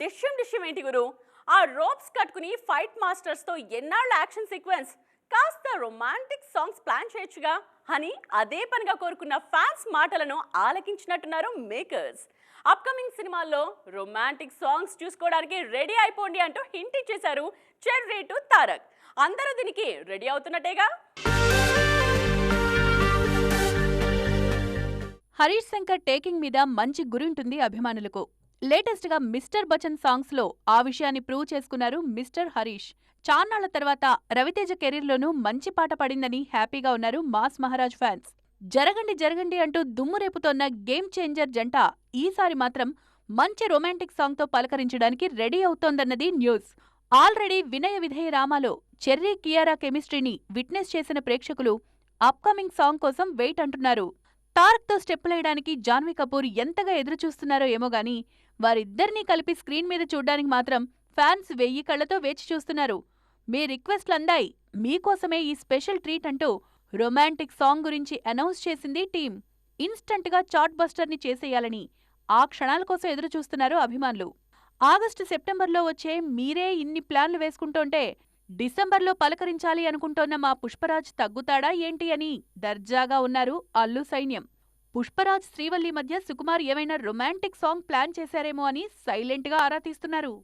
డిష్యం డిష్యం ఏంటి గురు? ఆ రోప్స్ కట్టుకుని ఫైట్ మాస్టర్స్తో ఎన్నాళ్ళు యాక్షన్ సీక్వెన్స్? కాస్త రొమాంటిక్ సాంగ్స్ ప్లాన్ చేయొచ్చుగా. అని అదే పనిగా కోరుకున్న ఫ్యాన్స్ మాటలను ఆలకించినట్టున్నారు మేకర్స్. అప్కమింగ్ సినిమాల్లో రొమాంటిక్ సాంగ్స్ చూసుకోవడానికి రెడీ అయిపోండి అంటూ హింట్ ఇచ్చేశారు చెర్రీ టు తారక్. అందరూ దీనికి రెడీ అవుతున్నట్టేగా? హరీష్ శంకర్ టేకింగ్ మీద మంచి గురింటుంది అభిమానులకు. లేటెస్ట్గా మిస్టర్ బచ్చన్ సాంగ్స్లో ఆ విషయాన్ని ప్రూవ్ చేసుకున్నారు మిస్టర్ హరీష్. చాన్నాళ్ళ తర్వాత రవితేజ కెరీర్లోనూ మంచి పాట పడిందని హ్యాపీగా ఉన్నారు మాస్ మహారాజ్ ఫ్యాన్స్. జరగండి జరగండి అంటూ దుమ్ము రేపుతోన్న గేమ్ చేంజర్ జంట ఈసారి మాత్రం మంచి రొమాంటిక్ సాంగ్తో పలకరించడానికి రెడీ అవుతోందన్నది న్యూస్. ఆల్రెడీ వినయ విధేయ రామాలో చెర్రీ కియారా కెమిస్ట్రీని విట్నెస్ చేసిన ప్రేక్షకులు అప్కమింగ్ సాంగ్ కోసం వెయిట్ అంటున్నారు. టార్క్తో స్టెప్పులేయడానికి జాన్వీ కపూర్ ఎంతగా ఎదురుచూస్తున్నారో ఏమో గాని వారిద్దరినీ కలిపి స్క్రీన్ మీద చూడ్డానికి మాత్రం ఫ్యాన్స్ వెయ్యి కళ్ళతో వేచి చూస్తున్నారు. మీ రిక్వెస్ట్లు అందాయి. మీకోసమే ఈ స్పెషల్ ట్రీట్ అంటూ రొమాంటిక్ సాంగ్ గురించి అనౌన్స్ చేసింది టీం ఇన్స్టంట్గా చాట్ బస్టర్ని చేసేయాలని ఆ క్షణాల కోసం ఎదురుచూస్తున్నారు అభిమానులు. ఆగస్టు సెప్టెంబర్లో వచ్చే మీరే ఇన్ని ప్లాన్లు వేసుకుంటోంటే డిసెంబర్లో పలకరించాలి అనుకుంటోన్న మా పుష్పరాజ్ తగ్గుతాడా ఏంటి అని దర్జాగా ఉన్నారు అల్లు సైన్యం. పుష్పరాజ్ శ్రీవల్లి మధ్య సుకుమార్ ఏమైనా రొమాంటిక్ సాంగ్ ప్లాన్ చేశారేమో అని సైలెంట్గా ఆరా తీస్తున్నారు.